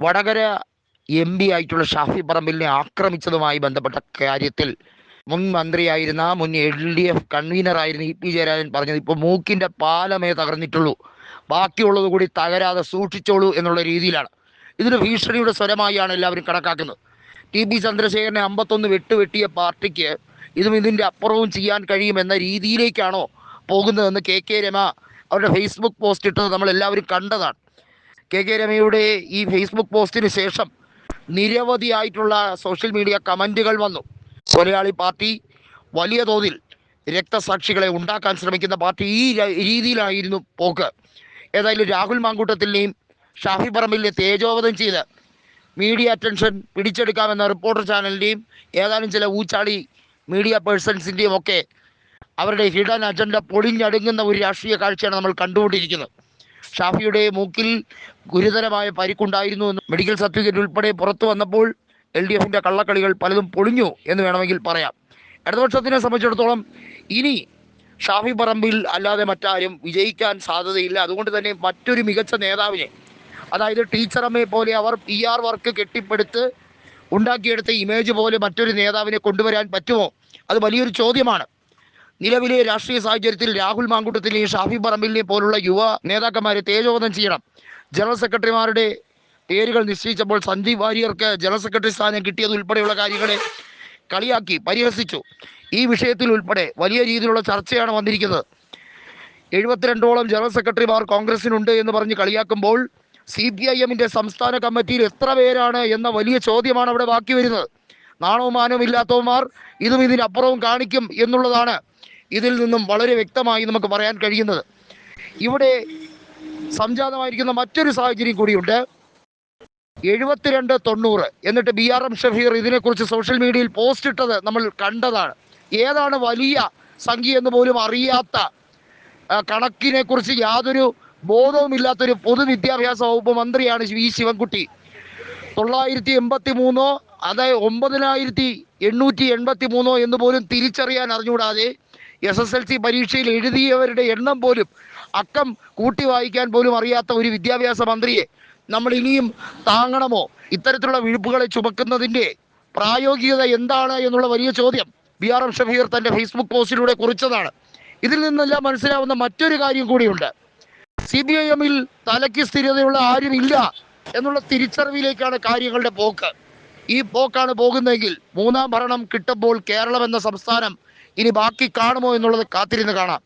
Vadakara M P ആയിട്ടുള്ള ഷാഫി പറമ്പിലിനെ ആക്രമിച്ചതുമായി ബന്ധപ്പെട്ട കാര്യത്തിൽ മുൻ മന്ത്രിയായിരുന്ന മുൻ എൽ ഡി എഫ് കൺവീനറായിരുന്ന ഇ പി ജയരാജൻ പറഞ്ഞത് ഇപ്പോൾ മൂക്കിന്റെ പാലമേ തകർന്നിട്ടുള്ളൂ. ബാക്കിയുള്ളത് കൂടി തകരാതെ സൂക്ഷിച്ചോളൂ എന്നുള്ള രീതിയിലാണ്. ഇതിന് ഭീഷണിയുടെ സ്വരമായാണ് എല്ലാവരും കണക്കാക്കുന്നത്. ടി പി ചന്ദ്രശേഖരനെ അമ്പത്തൊന്ന് വെട്ടുവെട്ടിയ പാർട്ടിക്ക് ഇതും ഇതിന്റെ അപ്പുറവും ചെയ്യാൻ കഴിയുമെന്ന രീതിയിലേക്കാണോ പോകുന്നതെന്ന് കെ കെ രമ അവരുടെ ഫേസ്ബുക്ക് പോസ്റ്റ് ഇട്ടത് നമ്മൾ എല്ലാവരും കണ്ടതാണ്. കെ കെ രമയുടെ ഈ ഫേസ്ബുക്ക് പോസ്റ്റിന് ശേഷം നിരവധിയായിട്ടുള്ള സോഷ്യൽ മീഡിയ കമന്റുകൾ വന്നു. കൊലയാളി പാർട്ടി വലിയ തോതിൽ രക്തസാക്ഷികളെ ഉണ്ടാക്കാൻ ശ്രമിക്കുന്ന പാർട്ടി ഈ രീതിയിലായിരുന്നു പോക്ക്. ഏതായാലും രാഹുൽ മാങ്കൂട്ടത്തിന്റെയും ഷാഫി പറമ്പിലെ തേജോവധം ചെയ്ത് മീഡിയ അറ്റൻഷൻ പിടിച്ചെടുക്കാമെന്ന റിപ്പോർട്ടർ ചാനലിന്റെയും ഏതാനും ചില ഊച്ചാളി മീഡിയ പേഴ്സൺസിന്റെയും ഒക്കെ അവരുടെ ഹിഡൻ അജണ്ട പൊളിഞ്ഞടുങ്ങുന്ന ഒരു രാഷ്ട്രീയ കാഴ്ചയാണ് നമ്മൾ കണ്ടുകൊണ്ടിരിക്കുന്നത്. ഷാഫിയുടെ മൂക്കിൽ ഗുരുതരമായ പരിക്കുണ്ടായിരുന്നു എന്ന് മെഡിക്കൽ സർട്ടിഫിക്കറ്റ് ഉൾപ്പെടെ പുറത്തു വന്നപ്പോൾ എൽ ഡി എഫിന്റെ കള്ളക്കളികൾ പലതും പൊളിഞ്ഞു എന്ന് വേണമെങ്കിൽ പറയാം. ഇടതുപക്ഷത്തിനെ സംബന്ധിച്ചിടത്തോളം ഇനി ഷാഫി പറമ്പിൽ അല്ലാതെ മറ്റാരും വിജയിക്കാൻ സാധ്യതയില്ല. അതുകൊണ്ട് തന്നെ മറ്റൊരു മികച്ച നേതാവിനെ അതായത് ടീച്ചറമ്മയെ പോലെ അവർ പി ആർ വർക്ക് കെട്ടിപ്പടുത്ത് ഉണ്ടാക്കിയെടുത്ത ഇമേജ് പോലെ മറ്റൊരു നേതാവിനെ കൊണ്ടുവരാൻ പറ്റുമോ? അത് വലിയൊരു ചോദ്യമാണ്. നിലവിലെ രാഷ്ട്രീയ സാഹചര്യത്തിൽ രാഹുൽ മാങ്കൂട്ടത്തിനെയും ഷാഫി പറമ്പിലിനെയും പോലുള്ള യുവ നേതാക്കന്മാരെ തേജോവധം ചെയ്യണം. ജനറൽ സെക്രട്ടറിമാരുടെ പേരുകൾ നിശ്ചയിച്ചപ്പോൾ സഞ്ജീവ് വാര്യർക്ക് ജനറൽ സെക്രട്ടറി സ്ഥാനം കിട്ടിയത് ഉൾപ്പെടെയുള്ള കാര്യങ്ങളെ കളിയാക്കി പരിഹസിച്ചു. ഈ വിഷയത്തിൽ ഉൾപ്പെടെ വലിയ രീതിയിലുള്ള ചർച്ചയാണ് വന്നിരിക്കുന്നത്. എഴുപത്തിരണ്ടോളം ജനറൽ സെക്രട്ടറിമാർ കോൺഗ്രസിനുണ്ട് എന്ന് പറഞ്ഞ് കളിയാക്കുമ്പോൾ സി പി ഐ എമ്മിന്റെ സംസ്ഥാന കമ്മിറ്റിയിൽ എത്ര പേരാണ് എന്ന വലിയ ചോദ്യമാണ് അവിടെ ബാക്കി വരുന്നത്. നാണവും മാനവും ഇല്ലാത്തവന്മാർ ഇതും ഇതിനപ്പുറവും കാണിക്കും എന്നുള്ളതാണ് ഇതിൽ നിന്നും വളരെ വ്യക്തമായി നമുക്ക് പറയാൻ കഴിയുന്നത്. ഇവിടെ സംജാതമായിരിക്കുന്ന മറ്റൊരു സാഹചര്യം കൂടിയുണ്ട്. എഴുപത്തിരണ്ട് തൊണ്ണൂറ് എന്നിട്ട് ബി ആർ എം ഷഫീർ ഇതിനെക്കുറിച്ച് സോഷ്യൽ മീഡിയയിൽ പോസ്റ്റ് ഇട്ടത് നമ്മൾ കണ്ടതാണ്. ഏതാണ് വലിയ സംഖ്യ എന്ന് പോലും അറിയാത്ത കണക്കിനെ കുറിച്ച് യാതൊരു ബോധവുമില്ലാത്തൊരു പൊതുവിദ്യാഭ്യാസ വകുപ്പ് മന്ത്രിയാണ് വി ശിവൻകുട്ടി. തൊള്ളായിരത്തി എൺപത്തി മൂന്നോ അതായത് ഒമ്പതിനായിരത്തി എണ്ണൂറ്റി എൺപത്തി മൂന്നോ എന്ന് പോലും തിരിച്ചറിയാൻ അറിഞ്ഞുകൂടാതെ എസ് എസ് എൽ സി പരീക്ഷയിൽ എഴുതിയവരുടെ എണ്ണം പോലും അക്കം കൂട്ടി വായിക്കാൻ പോലും അറിയാത്ത ഒരു വിദ്യാഭ്യാസ മന്ത്രിയെ നമ്മൾ ഇനിയും താങ്ങണമോ? ഇത്തരത്തിലുള്ള വിഴുപ്പുകളെ ചുമക്കുന്നതിന്റെ പ്രായോഗികത എന്താണ് എന്നുള്ള വലിയ ചോദ്യം ബി ആർ എം ഷഫീർ തന്റെ ഫേസ്ബുക്ക് പോസ്റ്റിലൂടെ കുറിച്ചതാണ്. ഇതിൽ നിന്നെല്ലാം മനസ്സിലാവുന്ന മറ്റൊരു കാര്യം കൂടിയുണ്ട്. സി ബി ഐ എമ്മിൽ തലയ്ക്ക് സ്ഥിരതയുള്ള ആരുമില്ല എന്നുള്ള തിരിച്ചറിവിലേക്കാണ് കാര്യങ്ങളുടെ പോക്ക്. ഈ പോക്കാണ് പോകുന്നതെങ്കിൽ മൂന്നാം ഭരണം കിട്ടുമ്പോൾ കേരളം എന്ന സംസ്ഥാനം ഇനി ബാക്കി കാണുമോ എന്നുള്ളത് കാത്തിരുന്ന് കാണാം.